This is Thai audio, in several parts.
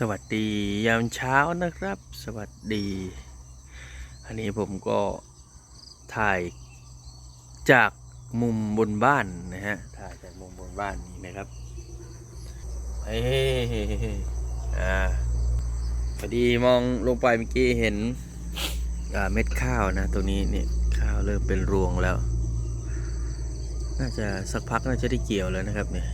สวัสดียามเช้านะครับ สวัสดี อันนี้ผมก็ถ่ายจากมุมบนบ้านนะฮะถ่ายจากมุมบนบ้านนี้นะครับเฮ้อ่าพอดีมองลงไปเมื่อกี้เห็นอ่าเม็ดข้าวนะ ตัวนี้เนี่ยข้าวเริ่มเป็นรวงแล้ว น่าจะสักพักน่าจะได้เกี่ยวแล้วนะครับเนี่ย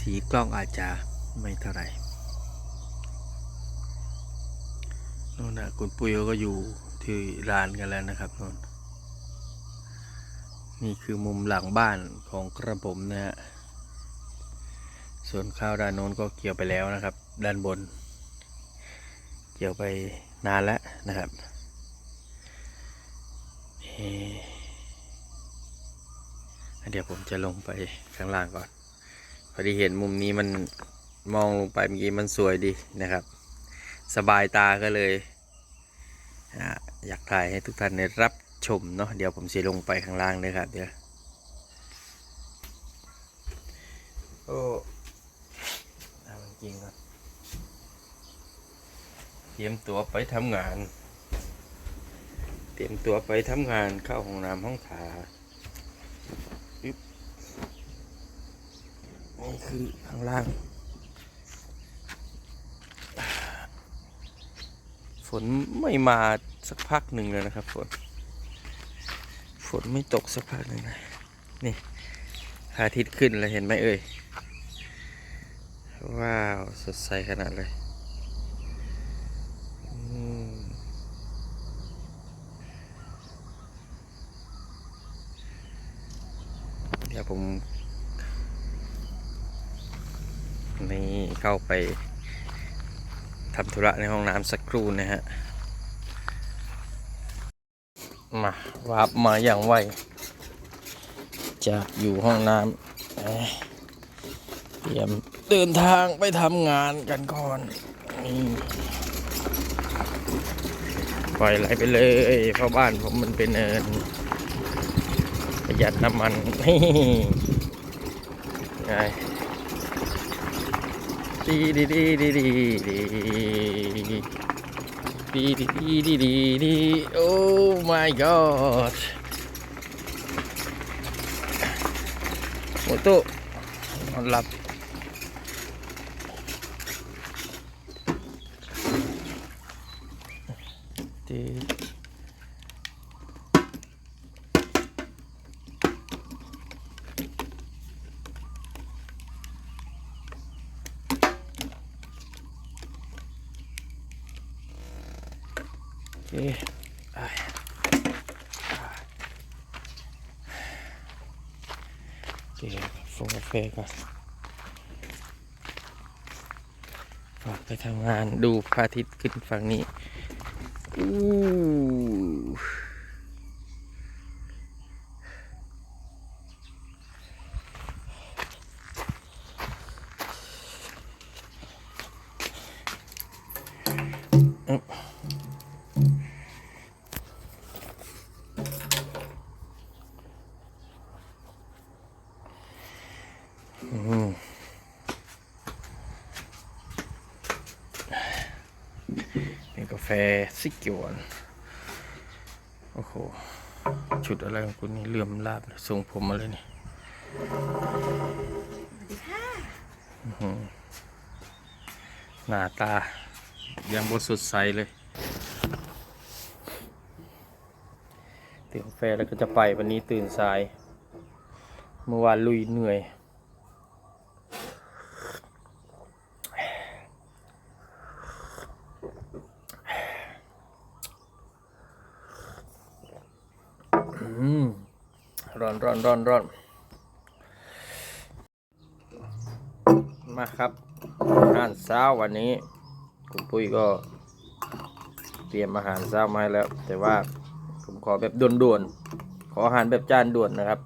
สีกล้องอาจจะไม่เท่าไหร่นู่นนะคุณปุ้ยก็อยู่ที่ร้านกันแล้วนะครับนู่นนี่คือมุมหลังบ้านของกระผมนะฮะส่วนข้าวด้านโน้นก็เกี่ยวไปแล้วนะครับ ด้านบน เกี่ยวไปนานแล้วนะครับเดี๋ยวผมจะลงไปข้างล่างก่อน พอดีเห็นมุมนี้มันมองลงไปเมื่อกี้มันสวยดีนะครับ สบายตาก็เลย อยากถ่ายให้ทุกท่านได้รับชมเนาะเดี๋ยวผมจะลงไปข้างล่างเลยครับเดี๋ยวโอ้เอาจริงครับเตรียมตัวไปทำงาน เตรียมตัวไปทำงานเข้าห้องน้ำห้องถ่าย นี่คือข้างล่าง ฝนไม่มาสักพักหนึ่งเลยนะครับฝน ฝนไม่ตกสักพักหนึ่งนะนี่อาทิตย์ขึ้นแล้วเห็นไหมเอ่ย ว้าว สดใสขนาดเลยเดี๋ยวผม นี่เข้าไปทำธุระในห้องน้ำสักครู่นะฮะ มาวาบมาอย่างไว จากอยู่ห้องน้ำเตรียมเดินทางไปทำงานกันก่อนนี่ปล่อยไหลไปเลยเพราะบ้านผมมันเป็นเนินประหยัดน้ำมันนี่ไง ดีดีดีดีดีดีดีดีดีดีดีดีโอ้ my god โมโต้นอนหลับดีโอ เคอะโอเคฟงกาแฟก่อนฝากไปทำงานดูพระอาทิตย์ขึ้นฝั่งนี้อู้ กาแฟซิกเกียวอนโอ้โหชุดอะไรของคุณนี่เหลื่อมลาบเลยทรงผมมาเลยนี่อื้อหือหน้าตา ยังบสดใสเลยตื่นกาแฟแล้วก็จะไปวันนี้ตื่นสาย เมื่อวานลุยเหนื่อย ร้อนร้อนร้อนร้อนมาครับอาหารเช้าวันนี้ คุณปุ้ยก็ เตรียมอาหารเช้ามาให้แล้ว แต่ว่าผมขอแบบด่วนๆ ขออาหารแบบจานด่วนนะครับ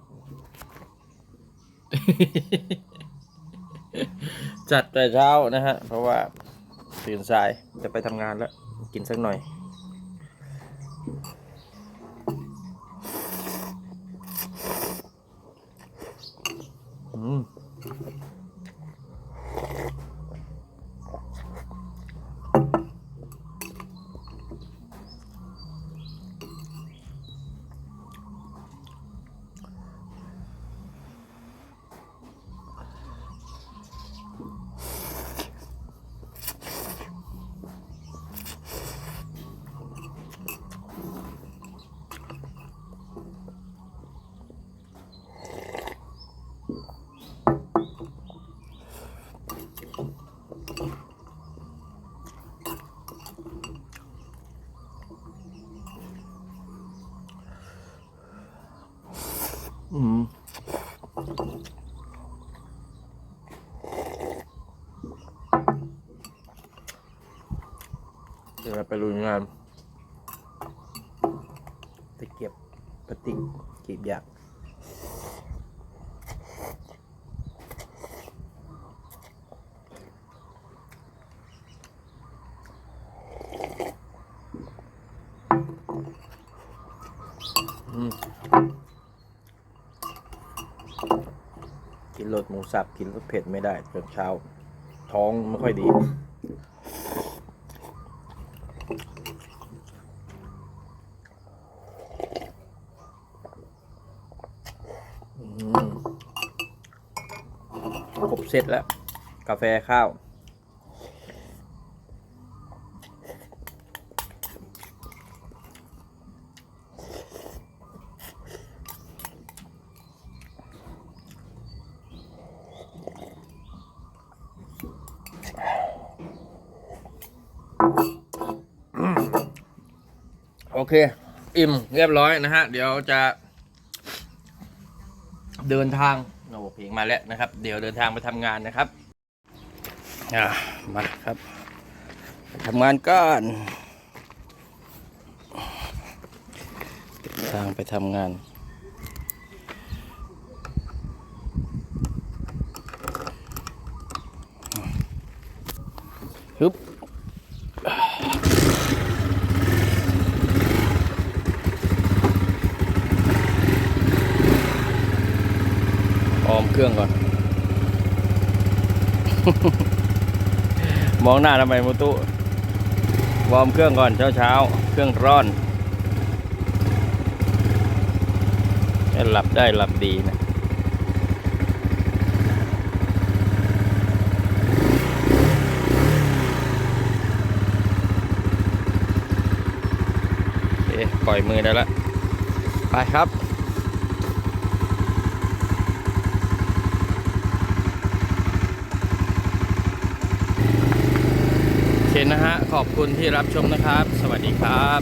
จัดแต่เช้านะฮะ เพราะว่าตื่นสายจะไปทำงานแล้ว กินสักหน่อย 嗯。 อืมเดี๋ยวเราไปลุยงานตะเกียบพลาสติกกรีบยากอืม กิน รสหมูสับกินรสเผ็ดไม่ได้ตอนเช้า ท้องไม่ค่อยดีอืมครบเสร็จแล้ว กาแฟข้าว เค อิ่มเรียบร้อยนะฮะ เดี๋ยวจะ เดินทางโอ้เพลงมาแล้วนะครับ เดี๋ยวเดินทางไปทำงานนะครับอ่ามาครับไปทำงานก่อนเดินทางไปทำงาน เครื่องก่อน มองหน้าทำไมมุตุวอร์มเครื่องก่อนเช้าเช้าเครื่องร้อนให้หลับได้หลับดีนะโอเคปล่อยมือได้แล้ว ไปครับ เคนะฮะ ขอบคุณที่รับชมนะครับ สวัสดีครับ